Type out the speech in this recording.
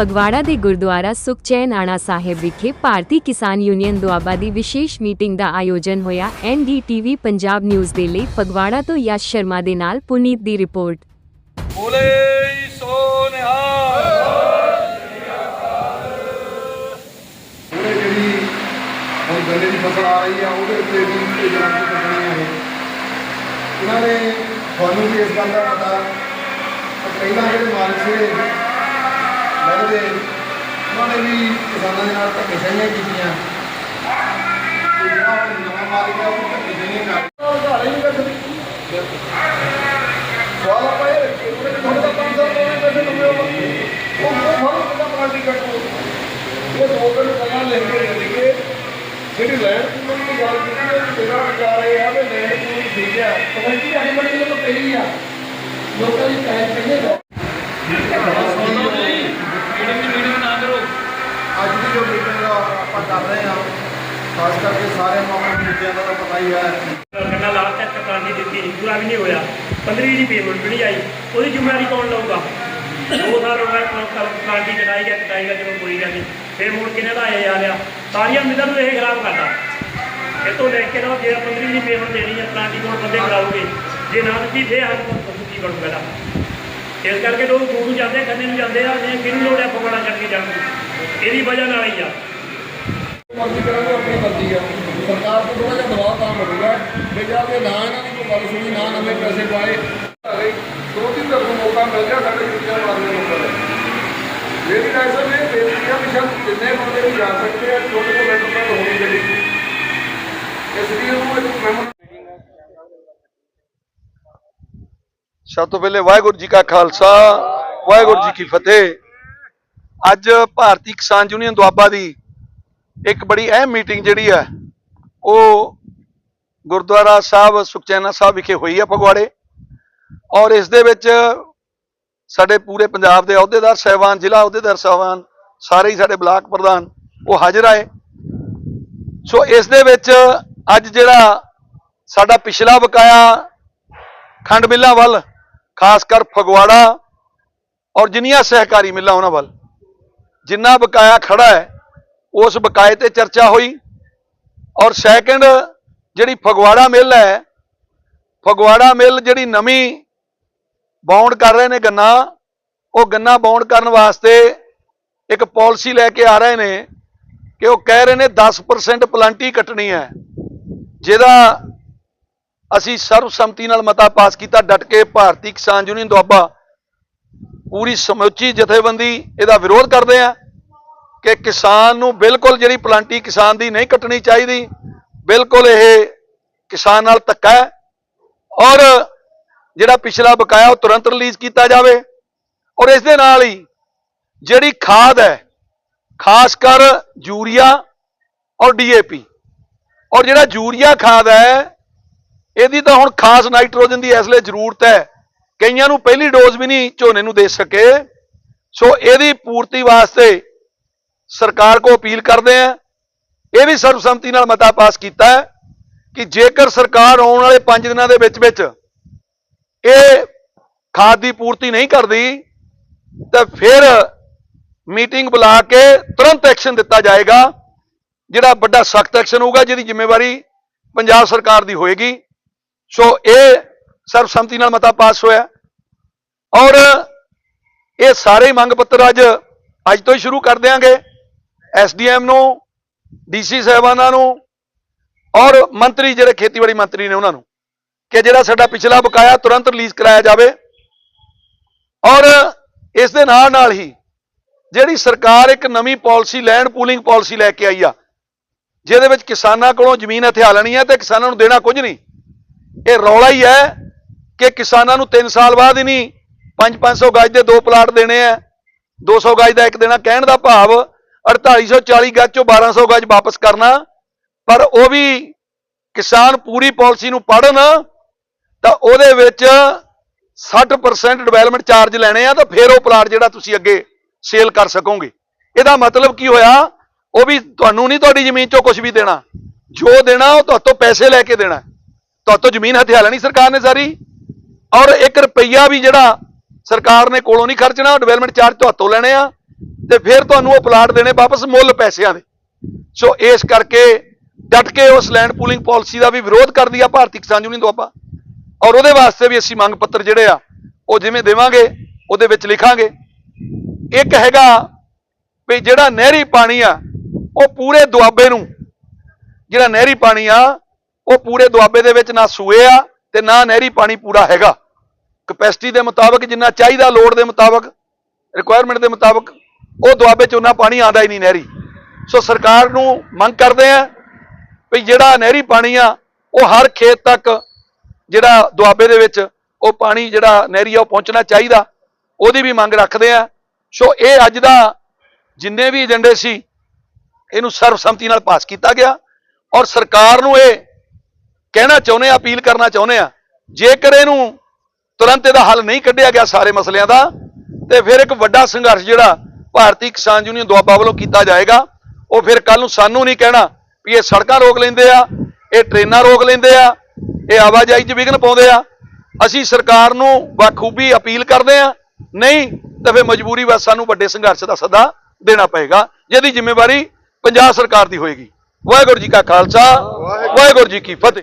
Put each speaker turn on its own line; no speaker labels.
ਫਗਵਾੜਾ ਦੇ ਗੁਰਦੁਆਰਾ ਸੁਖਚੈਨ ਆਣਾ ਸਾਹਿਬ ਵਿਖੇ ਭਾਰਤੀ ਕਿਸਾਨ ਯੂਨੀਅਨ ਦੁਆਬਾ ਦੀ ਵਿਸ਼ੇਸ਼ ਮੀਟਿੰਗ ਦਾ ਆਯੋਜਨ ਹੋਇਆ। ਐਨਡੀਟੀਵੀ ਪੰਜਾਬ ਨਿਊਜ਼ ਦੇ ਲਈ ਫਗਵਾੜਾ ਤੋਂ ਯਸ਼ ਸ਼ਰਮਾ ਦੇ ਨਾਲ ਪੁਨੀਤ ਦੀ ਰਿਪੋਰਟ।
ਬੋਲੇ ਸੋ ਨਿਹਾਲ
ਉਹਨੇ ਜਿਹੜੀ ਹੁਣ ਗੰਨੇ ਦੀ ਫਸਲ ਆ ਰਹੀ ਆ ਉਹਦੇ ਉੱਤੇ ਵੀ ਇਹ ਗਰੰਟੀ ਕੱਢਣੀ ਹੈ ਇਹਨਾਂ ਨੇ ਤੁਹਾਨੂੰ ਵੀ ਇਸ ਗੱਲ ਦਾ ਪਤਾ ਕਿ ਪਹਿਲਾਂ ਜਿਹੜੇ ਮਾਲਕ ਸੀਗੇ ਲੱਗਦੇ ਉਹਨਾਂ ਨੇ ਵੀ ਕਿਸਾਨਾਂ ਦੇ ਨਾਲ ਧੱਕੇਸ਼ਾਹੀਆਂ ਕੀਤੀਆਂ। ਤੇ ਜਿਹੜਾ ਹੁਣ ਨਵਾਂ ਮਾਲਕ ਆ ਉਹ ਧੱਕੇਸ਼ਾਹੀਆਂ ਕਰ ਉਹ ਘਾਲੇ ਨਹੀਂ ਕੱਢਦੀ। ਸਵਾਲ ਆਪਾਂ ਇਹ ਰੱਖੀਏ ਉਹਨੇ ਤੁਹਾਡੇ ਦਾ 500 ਰੁਪਏ ਪੈਸੇ ਲੰਮੇ ਹੋ ਉਹ ਉਹ ਫੜ ਕਿੰਨਾ ਪਾਰਟੀ ਕੱਟੋ ਇਹ ਦੋ ਦਿਨ ਪਹਿਲਾਂ ਲਿਖ ਕੇ ਦੇ ਦੇਗੇ ਜਿਹੜੀ ਲੈਣ ਪੂਰੀ ਦੀ ਗੱਲ ਕੀਤੀ ਹੈ ਮੇਰਾ ਵਿਚਾਰ ਇਹ ਆ ਵੀ ਲੈਣ ਪੂਰੀ ਠੀਕ ਹੈ ਕਮੇਟੀ ਬੜੀ ਲੋਕ ਪਹਿਲੀ ਆ। ਲੋਕਾਂ ਦੀ ਪੈਸੇ ਪਹਿਲੇ ਦਾ ਅੱਜ ਦੀ ਜੋ ਮੀਟਿੰਗ ਆਪਾਂ ਕਰ ਰਹੇ ਹਾਂ ਖਾਸ ਕਰਕੇ ਸਾਰੇ ਮੌਕੇ ਮੁੱਦਿਆਂ ਦਾ ਤਾਂ ਪਤਾ ਹੀ ਹੈ।
ਗੰਨਾ ਲਾਸਟ ਤੱਕ ਕਟਾਣੀ ਦਿੱਤੀ ਨਹੀਂ ਪੂਰਾ ਵੀ ਨਹੀਂ ਹੋਇਆ। 15 ਦੀ ਪੇਮੈਂਟ ਵੀ ਨਹੀਂ ਆਈ। ਉਹਦੀ ਜ਼ਿੰਮੇਵਾਰੀ ਕੌਣ ਲਊਗਾ? ਦੋ ਸਾਲ ਹੋ ਗਏ ਕਟਾਣੀ ਕਟਾਈ ਗਿਆ ਕਟਾਈ ਗਿਆ, ਚਲੋ ਕੋਈ ਗੱਲ ਨਹੀਂ। ਫੇਰ ਮੁੜ ਕਿਨੇ ਦਾ ਆਇਆ ਜਾ ਸਾਰੀਆਂ ਮਿਲਾਂ ਨੂੰ ਇਹ ਖਰਾਬ ਕਰਦਾ। ਇਹ ਤੋਂ ਲੈ ਕੇ ਨਾ ਜੇ 15 ਦੀ ਪੇਮੈਂਟ ਦੇਣੀ ਹੈ ਕਟਾਣੀ ਕੋਲ ਬੰਦੇ ਕਰਾਉਗੇ ਜੇ ਨਾ ਦਿੱਤੀ, ਫੇਰ ਹੱਥ ਕੋਲ ਕੀ ਬਣੂਗਾ ਇਹਦਾ? ਇਸ ਕਰਕੇ ਲੋਕ ਦੂਰ ਨੂੰ ਜਾਂਦੇ ਖੰਨੇ ਨੂੰ ਜਾਂਦੇ ਆ ਨੇ ਕਿਹਨੂੰ ਲੋੜ ਹੈ ਫਗਵਾੜਾ ਛੱਡ ਕੇ ਜਾਣ ਦੀ। ਇਹਦੀ ਵਜ੍ਹਾ ਨਾਲ ਹੀ ਆ।
ਮਰਜ਼ੀ ਕਰਾਂਗੇ ਆਪਣੀ ਮਰਜ਼ੀ ਆ। ਸਰਕਾਰ ਤੋਂ ਥੋੜਾ ਜਿਹਾ ਦਬਾਅ ਤਾਂ ਹੋਊਗਾ ਵੀ ਜਾਂ ਤੇ ਨਾ ਇਹਨਾਂ ਦੀ ਕੋਈ ਗੱਲ ਸੁਣੀ, ਨਾ ਨਵੇਂ ਪੈਸੇ ਪਾਏ ਦੋ ਤਿੰਨ ਤਰ੍ਹਾਂ ਮੌਕਾ ਮਿਲ ਗਿਆ ਸਾਡੇ ਜੁੱਤੀਆਂ ਮਾਰਨੇ ਨੂੰ ਮੇਰੀ ਰਾਏ ਸਰ ਇਹ ਬੇਨਤੀ ਆ ਕਿ ਸ਼ਾਇਦ ਜਿੰਨੇ ਬੰਦੇ ਵੀ ਜਾ ਸਕਦੇ ਆ, ਛੋਟੇ ਤੋਂ ਲੈਟਰ ਤੱਕ ਹੋਣੀ ਚਾਹੀਦੀ। ਇਸ ਲਈ ਉਹਨੂੰ ਇੱਕ ਮੈਮੋ
ਸਭ ਤੋਂ ਪਹਿਲੇ ਵਾਹਿਗੁਰੂ ਜੀ ਕਾ ਖਾਲਸਾ, ਵਾਹਿਗੁਰੂ ਜੀ ਕੀ ਫਤਿਹ। ਅੱਜ ਭਾਰਤੀ ਕਿਸਾਨ ਯੂਨੀਅਨ ਦੁਆਬਾ ਦੀ ਇੱਕ ਬੜੀ ਅਹਿਮ ਮੀਟਿੰਗ ਜਿਹੜੀ ਹੈ, ਉਹ ਗੁਰਦੁਆਰਾ ਸਾਹਿਬ, ਸੁਖਚੈਨਾ ਸਾਹਿਬ ਵਿਖੇ ਹੋਈ ਹੈ ਫਗਵਾੜੇ। ਔਰ ਇਸ ਦੇ ਵਿੱਚ ਸਾਡੇ ਪੂਰੇ ਪੰਜਾਬ ਦੇ ਅਹੁਦੇਦਾਰ ਸਹਿਬਾਨ, ਜ਼ਿਲ੍ਹਾ ਅਹੁਦੇਦਾਰ ਸਹਿਬਾਨ, ਸਾਰੇ ਹੀ ਸਾਡੇ ਬਲਾਕ ਪ੍ਰਧਾਨ, ਉਹ ਹਾਜ਼ਰ ਆਏ। ਸੋ ਇਸ ਦੇ ਵਿੱਚ ਅੱਜ ਜਿਹੜਾ ਸਾਡਾ ਪਿਛਲਾ ਬਕਾਇਆ ਖੰਡ ਮਿੱਲਾਂ ਵੱਲ, ਖਾਸ ਕਰ ਫਗਵਾੜਾ ਔਰ ਜਿੰਨੀਆਂ ਸਹਿਕਾਰੀ ਮਿੱਲਾਂ ਉਹਨਾਂ ਵੱਲ, ਜਿੰਨਾ ਬਕਾਇਆ ਖੜਾ ਹੈ ਉਸ ਬਕਾਏ ਤੇ ਚਰਚਾ ਹੋਈ ਔਰ ਸੈਕੰਡ ਜਿਹੜੀ ਫਗਵਾੜਾ ਮਿੱਲ ਹੈ, ਫਗਵਾੜਾ ਮਿੱਲ ਜਿਹੜੀ ਨਵੀਂ ਬਾਉਂਡ ਕਰ ਰਹੇ ਨੇ ਗੰਨਾ, ਉਹ ਗੰਨਾ ਬਾਉਂਡ ਕਰਨ ਵਾਸਤੇ ਇੱਕ ਪਾਲਿਸੀ ਲੈ ਕੇ ਆ ਰਹੇ ਨੇ ਕਿ ਉਹ ਕਹਿ ਰਹੇ ਨੇ 10% ਪਲਾਂਟੀ ਕੱਟਣੀ ਹੈ। ਜਿਹਦਾ ਅਸੀਂ ਸਰਬਸੰਮਤੀ ਨਾਲ ਮਤਾ ਪਾਸ ਕੀਤਾ, ਡਟ ਕੇ ਭਾਰਤੀ ਕਿਸਾਨ ਯੂਨੀਅਨ ਦੁਆਬਾ ਪੂਰੀ ਸਮੁੱਚੀ ਜਥੇਬੰਦੀ ਇਹਦਾ ਵਿਰੋਧ ਕਰਦੇ ਆ। ਕਿ ਕਿਸਾਨ ਨੂੰ ਬਿਲਕੁਲ ਜਿਹੜੀ ਪਲਾਂਟੀ ਕਿਸਾਨ ਦੀ ਨਹੀਂ ਕੱਟਣੀ ਚਾਹੀਦੀ, ਬਿਲਕੁਲ ਇਹ ਕਿਸਾਨ ਨਾਲ ਧੱਕਾ ਹੈ ਔਰ ਜਿਹੜਾ ਪਿਛਲਾ ਬਕਾਇਆ ਉਹ ਤੁਰੰਤ ਰਿਲੀਜ਼ ਕੀਤਾ ਜਾਵੇ ਔਰ ਇਸ ਦੇ ਨਾਲ ਹੀ ਜਿਹੜੀ ਖਾਦ ਹੈ, ਖਾਸ ਕਰ ਯੂਰੀਆ ਔਰ ਡੀਏਪੀ ਔਰ ਜਿਹੜਾ ਯੂਰੀਆ ਖਾਦ ਹੈ, ਇਹਦੀ ਤਾਂ ਹੁਣ ਖਾਸ ਨਾਈਟ੍ਰੋਜਨ ਦੀ ਇਸ ਲਈ ਜ਼ਰੂਰਤ ਹੈ। ਕਈਆਂ ਨੂੰ ਪਹਿਲੀ ਡੋਜ਼ ਵੀ ਨਹੀਂ ਝੋਨੇ ਨੂੰ ਦੇ ਸਕੇ। ਸੋ ਇਹਦੀ ਪੂਰਤੀ ਵਾਸਤੇ ਸਰਕਾਰ ਕੋ ਅਪੀਲ ਕਰਦੇ ਆ, ਇਹ ਵੀ ਸਰਬਸੰਮਤੀ ਨਾਲ ਮਤਾ ਪਾਸ ਕੀਤਾ ਹੈ ਕਿ ਜੇਕਰ ਸਰਕਾਰ ਆਉਣ ਵਾਲੇ 5 ਦਿਨਾਂ ਦੇ ਵਿੱਚ ਵਿੱਚ ਇਹ ਖਾਦ ਦੀ ਪੂਰਤੀ ਨਹੀਂ ਕਰਦੀ, ਤਾਂ ਫਿਰ ਮੀਟਿੰਗ ਬੁਲਾ ਕੇ ਤੁਰੰਤ ਐਕਸ਼ਨ ਦਿੱਤਾ ਜਾਏਗਾ, ਜਿਹੜਾ ਵੱਡਾ ਸਖਤ ਐਕਸ਼ਨ ਹੋਊਗਾ, ਜਿਹਦੀ ਜ਼ਿੰਮੇਵਾਰੀ ਪੰਜਾਬ ਸਰਕਾਰ ਦੀ ਹੋਏਗੀ। ਸੋ ਇਹ ਸਰਬਸੰਮਤੀ ਨਾਲ ਮਤਾ ਪਾਸ ਹੋਇਆ। ਔਰ ਇਹ ਸਾਰੇ ਮੰਗ ਪੱਤਰ ਅੱਜ ਅੱਜ ਤੋਂ ਹੀ ਸ਼ੁਰੂ ਕਰ ਦਿਆਂਗੇ। ਐਸਡੀਐਮ ਨੂੰ ਡੀਸੀ ਸਾਹਿਬਾਨਾਂ ਨੂੰ ਔਰ ਮੰਤਰੀ ਜਿਹੜੇ ਖੇਤੀਬਾੜੀ ਮੰਤਰੀ ਨੇ ਉਹਨਾਂ ਨੂੰ ਕਿ ਜਿਹੜਾ ਸਾਡਾ ਪਿਛਲਾ ਬਕਾਇਆ ਤੁਰੰਤ ਰਿਲੀਜ਼ ਕਰਾਇਆ ਜਾਵੇ ਔਰ ਇਸ ਦੇ ਨਾਲ ਨਾਲ ਹੀ ਜਿਹੜੀ ਸਰਕਾਰ ਇੱਕ ਨਵੀਂ ਪਾਲਿਸੀ, ਲੈਂਡ ਪੂਲਿੰਗ ਪਾਲਿਸੀ ਲੈ ਕੇ ਆਈ ਆ, ਜਿਹਦੇ ਵਿੱਚ ਕਿਸਾਨਾਂ ਕੋਲੋਂ ਜ਼ਮੀਨ ਹਥਿਆ ਲੈਣੀ ਹੈ ਤੇ ਕਿਸਾਨਾਂ ਨੂੰ ਦੇਣਾ ਕੁਝ ਨਹੀਂ। ਇਹ ਰੌਲਾ ਹੀ ਹੈ ਕਿ ਕਿਸਾਨਾਂ ਨੂੰ 3 ਸਾਲ ਬਾਅਦ ਹੀ ਨਹੀਂ 5-500 ਗਜ ਦੇ ਦੋ ਪਲਾਟ ਦੇਣੇ ਆ 200 ਗਜ ਦਾ ਇੱਕ ਦੇਣਾ ਕਹਿਣ ਦਾ ਭਾਵ 4840 ਗਜ ਚੋਂ 1200 ਗਜ ਵਾਪਸ ਕਰਨਾ, ਪਰ ਉਹ ਵੀ ਕਿਸਾਨ ਪੂਰੀ ਪਾਲਿਸੀ ਨੂੰ ਪੜਨ ਤਾਂ ਉਹਦੇ ਵਿੱਚ 60% ਡਿਵੈਲਪਮੈਂਟ ਚਾਰਜ ਲੈਣੇ ਆ, ਤਾਂ ਫਿਰ ਉਹ ਪਲਾਟ ਜਿਹੜਾ ਤੁਸੀਂ ਅੱਗੇ ਸੇਲ ਕਰ ਸਕੋਗੇ। ਇਹਦਾ ਮਤਲਬ ਕੀ ਹੋਇਆ? ਉਹ ਵੀ ਤੁਹਾਨੂੰ ਨਹੀਂ ਤੁਹਾਡੀ ਜ਼ਮੀਨ ਚੋਂ ਕੁਝ ਵੀ ਦੇਣਾ। ਜੋ ਦੇਣਾ, ਉਹ ਤੁਹਾਤੋਂ ਪੈਸੇ ਲੈ ਕੇ ਦੇਣਾ। ਤੁਹਾਤੋਂ ਜ਼ਮੀਨ ਹਥਿਆ ਲੈਣੀ ਸਰਕਾਰ ਨੇ ਸਾਰੀ। ਔਰ 1 ਰੁਪਈਆ ਵੀ ਜਿਹੜਾ ਸਰਕਾਰ ਨੇ ਕੋਲੋਂ ਨਹੀਂ ਖਰਚਣਾ ਡਿਵੈਲਪਮੈਂਟ ਚਾਰਜ ਤੁਹਾਤੋਂ ਲੈਣੇ ਆ। ਤੇ ਫਿਰ ਤੁਹਾਨੂੰ ਉਹ ਪਲਾਟ ਦੇਣੇ ਵਾਪਸ ਮੁੱਲ ਪੈਸਿਆਂ ਦੇ। ਸੋ ਇਸ ਕਰਕੇ ਡਟ ਕੇ ਉਸ ਲੈਂਡ ਪੂਲਿੰਗ ਪਾਲਿਸੀ ਦਾ ਵੀ ਵਿਰੋਧ ਕਰਦੀ ਆ ਭਾਰਤੀ ਕਿਸਾਨ ਯੂਨੀਅਨ ਦੁਆਬਾ ਔਰ ਉਹਦੇ ਵਾਸਤੇ ਵੀ ਅਸੀਂ ਮੰਗ ਪੱਤਰ ਜਿਹੜੇ ਆ, ਉਹ ਜਿਵੇਂ ਦੇਵਾਂਗੇ, ਉਹਦੇ ਵਿੱਚ ਲਿਖਾਂਗੇ। ਇੱਕ ਹੈਗਾ ਵੀ ਜਿਹੜਾ ਨਹਿਰੀ ਪਾਣੀ ਆ, ਉਹ ਪੂਰੇ ਦੁਆਬੇ ਨੂੰ, ਜਿਹੜਾ ਨਹਿਰੀ ਪਾਣੀ ਆ, ਉਹ ਪੂਰੇ ਦੁਆਬੇ ਦੇ ਵਿੱਚ ਨਾ ਸੂਏ ਆ ਤੇ ਨਾ ਨਹਿਰੀ ਪਾਣੀ ਪੂਰਾ ਹੈਗਾ। ਕਪੈਸਿਟੀ ਦੇ ਮੁਤਾਬਕ ਜਿੰਨਾ ਚਾਹੀਦਾ ਲੋਡ ਦੇ ਮੁਤਾਬਕ ਰਿਕੁਆਇਰਮੈਂਟ ਦੇ ਮੁਤਾਬਕ ਉਹ ਦੁਆਬੇ ਚ ਉਹਨਾਂ ਪਾਣੀ ਆਉਂਦਾ ਹੀ ਨਹੀਂ ਨਹਿਰੀ। ਸੋ ਸਰਕਾਰ ਨੂੰ ਮੰਗ ਕਰਦੇ ਆ ਵੀ ਜਿਹੜਾ ਨਹਿਰੀ ਪਾਣੀ ਆ, ਉਹ ਹਰ ਖੇਤ ਤੱਕ ਜਿਹੜਾ ਦੁਆਬੇ ਦੇ ਵਿੱਚ ਉਹ ਪਾਣੀ ਜਿਹੜਾ ਨਹਿਰੀ ਆ, ਉਹ ਪਹੁੰਚਣਾ ਚਾਹੀਦਾ। ਉਹਦੀ ਵੀ ਮੰਗ ਰੱਖਦੇ ਆ। ਸੋ ਇਹ ਅੱਜ ਦਾ ਜਿੰਨੇ ਵੀ ਏਜੰਡੇ ਸੀ, ਇਹਨੂੰ ਸਰਬਸੰਮਤੀ ਨਾਲ ਪਾਸ ਕੀਤਾ ਗਿਆ। ਔਰ ਸਰਕਾਰ ਨੂੰ ਇਹ ਕਹਿਣਾ ਚਾਹੁੰਦੇ ਆ, ਅਪੀਲ ਕਰਨਾ ਚਾਹੁੰਦੇ ਆ, ਜੇਕਰ ਇਹਨੂੰ ਤੁਰੰਤ ਇਹਦਾ ਹੱਲ ਨਹੀਂ ਕੱਢਿਆ ਗਿਆ ਸਾਰੇ ਮਸਲਿਆਂ ਦਾ, ਤੇ ਫਿਰ ਇੱਕ ਵੱਡਾ ਸੰਘਰਸ਼ ਜਿਹੜਾ ਭਾਰਤੀ ਕਿਸਾਨ ਯੂਨੀਅਨ ਦੁਆਬਾ ਵੱਲੋਂ ਕੀਤਾ ਜਾਏਗਾ। ਉਹ ਫਿਰ ਕੱਲ ਨੂੰ ਸਾਨੂੰ ਨਹੀਂ ਕਹਿਣਾ ਵੀ ਇਹ ਸੜਕਾਂ ਰੋਕ ਲੈਂਦੇ ਆ ਇਹ ਟ੍ਰੇਨਾਂ ਰੋਕ ਲੈਂਦੇ ਆ ਇਹ ਆਵਾਜਾਈ 'ਚ ਵਿਘਨ ਪਾਉਂਦੇ ਆ। ਅਸੀਂ ਸਰਕਾਰ ਨੂੰ ਬਖੂਬੀ ਅਪੀਲ ਕਰਦੇ ਆ ਨਹੀਂ ਤਾਂ ਫਿਰ ਮਜਬੂਰੀ ਵਸ ਸਾਨੂੰ ਵੱਡੇ ਸੰਘਰਸ਼ ਦਾ ਸੱਦਾ ਦੇਣਾ ਪਏਗਾ ਜਿਹਦੀ ਜ਼ਿੰਮੇਵਾਰੀ ਪੰਜਾਬ ਸਰਕਾਰ ਦੀ ਹੋਏਗੀ। ਵਾਹਿਗੁਰੂ ਜੀ ਕਾ ਖਾਲਸਾ ਵਾਹਿਗੁਰੂ ਜੀ ਕੀ ਫਤਿਹ।